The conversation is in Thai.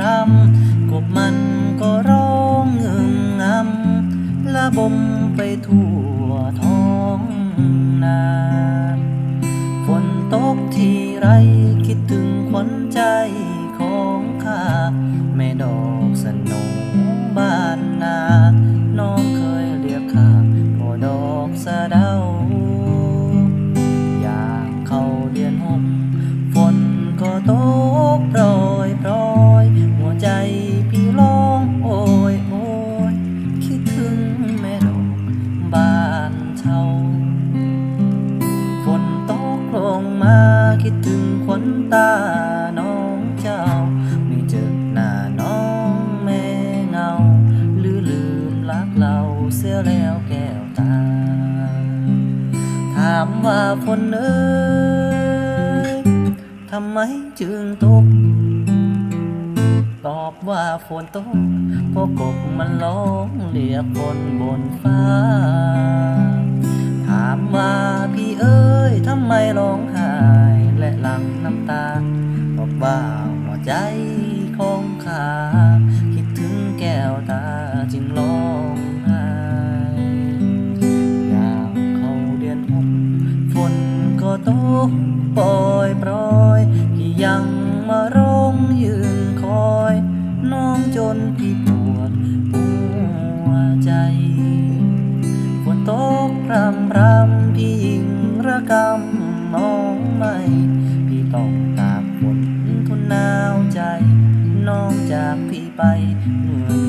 รำกบมันก็ร้องเอิงงำละบมไปทั่วท้องนาฝนตกทีไรคิดถึงคนใจของข้า แม่ดอกสนงบ้านนา น้องเคยเรียกข้าพ่อดอกสะเดาอยากเข้าเรียนห้อง คิดถึงขวัญตาน้องเจ้า ไม่เจอหน้าน้องแม่เงาหรือลืมรักเราเสียแล้วแก้วตา ถามว่าฝนเอ้ยทำไมจึงตก ตอบว่าฝนตกเพราะกบมันร้องเรียกฝนบนฟ้า ถามว่าพี่เอ้ยทำ ข้าคิดถึงแก้วตาจึงร้องไห้อยากเข้าเดือนหกฝนก็ตกปล่อยปล่อยพี่ยังมาร้องยืนคอย น้องจนพี่ปวดหัวใจฝนตกพรำพรำพี่ยิงระกำมองไม่พี่ต้องตาก ไปเหนื่อย